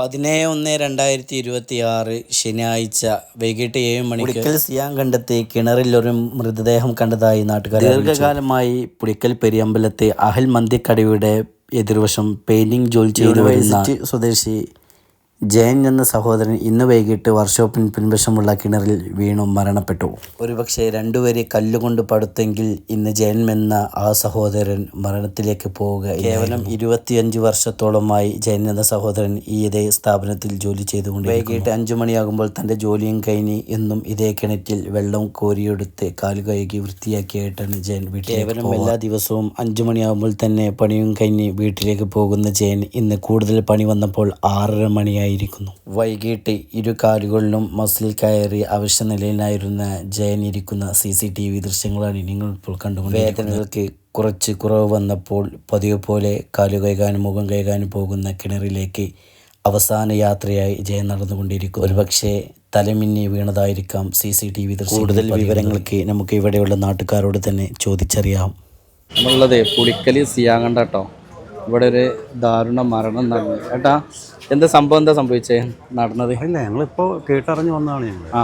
പതിനേഴ് ഒന്ന് രണ്ടായിരത്തി ഇരുപത്തി ആറ് ശനിയാഴ്ച വൈകിട്ട് ഏഴ് മണിക്ക് പുളിക്കൽ സിയാൻ കണ്ടെത്തി കിണറിൽ ഒരു മൃതദേഹം കണ്ടതായി നാട്ടുകാർ ദീർഘകാലമായി പുളിക്കൽ പെരിയമ്പലത്തെ അഹൽ മന്തിക്കടയുടെ എതിർവശം പെയിന്റിംഗ് ജോലി ചെയ്തു വരുന്ന സ്വദേശി ജയൻ എന്ന സഹോദരൻ ഇന്ന് വൈകിട്ട് വർക്ക്ഷോപ്പിന് പിൻവശമുള്ള കിണറിൽ വീണു മരണപ്പെട്ടു. ഒരുപക്ഷെ രണ്ടുപേരെ കല്ലുകൊണ്ട് പടുത്തെങ്കിൽ ഇന്ന് ജയൻ എന്ന ആ സഹോദരൻ മരണത്തിലേക്ക് പോവുക കേവലം ഇരുപത്തിയഞ്ച് വർഷത്തോളമായി ജയൻ എന്ന സഹോദരൻ ഈ ഇതേ സ്ഥാപനത്തിൽ ജോലി ചെയ്തുകൊണ്ട് വൈകിട്ട് അഞ്ചു മണിയാകുമ്പോൾ തന്റെ ജോലിയും കഴിഞ്ഞ് എന്നും ഇതേ കിണറ്റിൽ വെള്ളം കോരിയെടുത്ത് കാൽ കഴുകി വൃത്തിയാക്കിയായിട്ടാണ് ജയൻ വീട്ടിൽ കേവലം എല്ലാ ദിവസവും അഞ്ചു മണിയാകുമ്പോൾ തന്നെ പണിയും കഴിഞ്ഞ് വീട്ടിലേക്ക് പോകുന്ന ജയൻ ഇന്ന് കൂടുതൽ പണി വന്നപ്പോൾ ആറര മണിയായിരിക്കുന്നു വൈകിട്ട് ഇരു കാലുകളിലും മസിൽ കയറി അവശ്യ നിലയിലായിരുന്ന ജയൻ ഇരിക്കുന്ന സി സി ടി വി ദൃശ്യങ്ങളാണ് നിങ്ങൾ ഇപ്പോൾ കണ്ടുകൊണ്ട് വേദനകൾക്ക് കുറച്ച് കുറവ് വന്നപ്പോൾ പതിവ് പോലെ കാലു കൈകാനും മുഖം കൈകാനും പോകുന്ന കിണറിലേക്ക് അവസാന യാത്രയായി ജയൻ നടന്നുകൊണ്ടിരിക്കും ഒരുപക്ഷെ തലമിന്നി വീണതായിരിക്കാം സി സി ടി വി കൂടുതൽ വിവരങ്ങൾക്ക് നമുക്ക് ഇവിടെയുള്ള നാട്ടുകാരോട് തന്നെ ചോദിച്ചറിയാം. നമ്മളുള്ളത് പുളിക്കലി സിയാങ്ങണ്ട കേട്ടോ ഇവിടെ ഒരു ദാരുണ മരണം നടന്നു. ഏട്ടാ എന്താ സംഭവം? എന്താ സംഭവിച്ചേ? നടന്നത്? ഇല്ല ഞങ്ങളിപ്പോ കേട്ടറിഞ്ഞു വന്നതാണ് ഞങ്ങൾ ആ.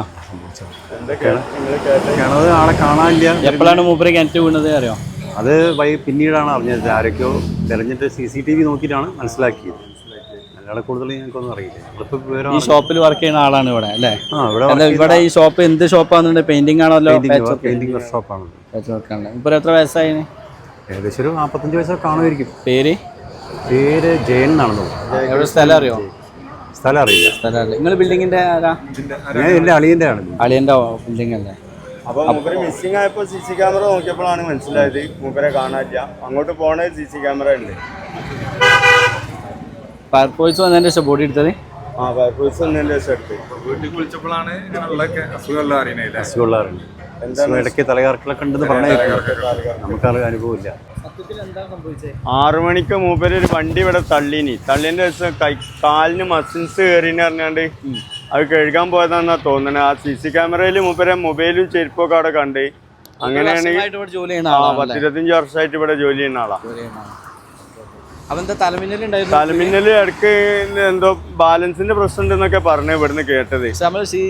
കിണത് ആളെ കാണാനില്ല. എപ്പോഴാണ് മൂപ്പര് കിണറ്റ് വീണത് അറിയോ? അത് വൈ പിന്നീടാണ് അറിഞ്ഞത്. ആരൊക്കെയോ തെരഞ്ഞിട്ട് സി സി ടി വി നോക്കിയിട്ടാണ് മനസ്സിലാക്കിയത്. അല്ലാതെ കൂടുതൽ ഞങ്ങൾക്കൊന്നും അറിയില്ല. ഈ ഷോപ്പിൽ വർക്ക് ചെയ്യുന്ന ആളാണ് ഇവിടെ അല്ലേ? ആ ഇവിടെ ഇവിടെ ഈ ഷോപ്പ് എന്ത് ഷോപ്പാന്നുണ്ട് പെയിന്റിംഗ് ആണല്ലോ പെയിന്റിംഗ് ഇപ്പൊ എത്ര വയസ്സായി? ഏകദേശം ഒരു നാൽപ്പത്തഞ്ച് വയസ്സൊക്കെ കാണുമായിരിക്കും പേര്? പേര് ജയൻ എന്നാണെന്ന് തോന്നുന്നു. എവിടെ സ്ഥലം അറിയോ? സ്ഥലം അറിയില്ല. സ്ഥലം അറിയില്ല. നിങ്ങൾ ബിൽഡിങ്ങിന്റെ ആരാ? ഞാൻ എന്റെ അളിയന്റെ ആണ്. അളിയന്റെ ബിൽഡിംഗ് അല്ലേ? അപ്പൊ മൂപ്പര് മിസ്സിംഗ് ആയപ്പോ സി സി ക്യാമറ നോക്കിയപ്പോഴാണ് മനസ്സിലായത് മൂപ്പരെ കാണാനില്ല. അങ്ങോട്ട് പോണ സി സി ക്യാമറ ഉണ്ട്. ഫയർഫോഴ്സ് വന്നതിന്റെ ശേഷം ബോഡി എടുത്തത്? ആ ഫയർഫോഴ്സ് ഒന്നതിന്റെ ശേഷം എടുത്ത്. വീട്ടിൽ വിളിച്ചപ്പോഴാണ് അസുഖമെല്ലാം അറിയണേ അസുഖമുള്ളവരുണ്ട് ഇടയ്ക്ക് തലകറക്കലൊക്കെ ഉണ്ടെന്ന് പറഞ്ഞു നമുക്കത് അനുഭവമില്ല. ആറു മണിക്ക് മൂപ്പര് ഒരു വണ്ടി ഇവിടെ തള്ളിനി. തള്ളിന്റെ ദിവസം കൈ കാലിന് മസിൽസ് കയറിന്ന് പറഞ്ഞാണ്ട് അത് കഴുകാൻ പോയതാന്നാ തോന്നണേ. ആ സി സി ക്യാമറയിൽ മൂപ്പരെ മൊബൈലും ചെരുപ്പൊക്കെ അവിടെ കണ്ട്. അങ്ങനെയാണ് ആ പത്തിരുപത്തഞ്ച് വർഷമായിട്ട് ഇവിടെ ജോലി ചെയ്യുന്ന ആളാ. തലമിന്നൽ ഇടയ്ക്ക് എന്തോ ബാലൻസിന്റെ പ്രശ്നം ഉണ്ടെന്നൊക്കെ പറഞ്ഞു ഇവിടുന്ന് കേട്ടത്. നമ്മൾ സി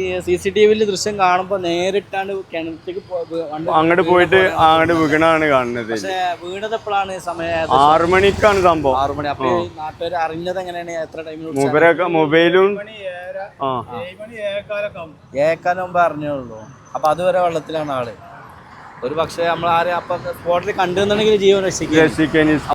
സി ടി വിയിൽ ദൃശ്യം കാണുമ്പോ നേരിട്ടാണ് കിണറ്റേക്ക് അങ്ങോട്ട് പോയിട്ട് അങ്ങോട്ട് വീണാണ് കാണുന്നത്. വീണതെപ്പോഴാണ് വീണത് എപ്പോഴാണ് സമയം ആറു മണിക്കാണ് സംഭവം. ആറു മണി. അപ്പൊ നാട്ടുകാർ അറിഞ്ഞത് എങ്ങനെയാണ്? എത്ര ടൈമിൽ മൂപ്പരൊക്കെ മൊബൈലും ഏക്കാലം മുമ്പ് അറിഞ്ഞുള്ളൂ. അപ്പൊ അതുവരെ വെള്ളത്തിലാണ് ആൾ. ഒരു പക്ഷേ നമ്മൾ ആരെ അപ്പൊ സ്പോട്ടിൽ കണ്ടെന്നുണ്ടെങ്കിൽ ജീവൻ രക്ഷിക്കുക രക്ഷിക്കാൻ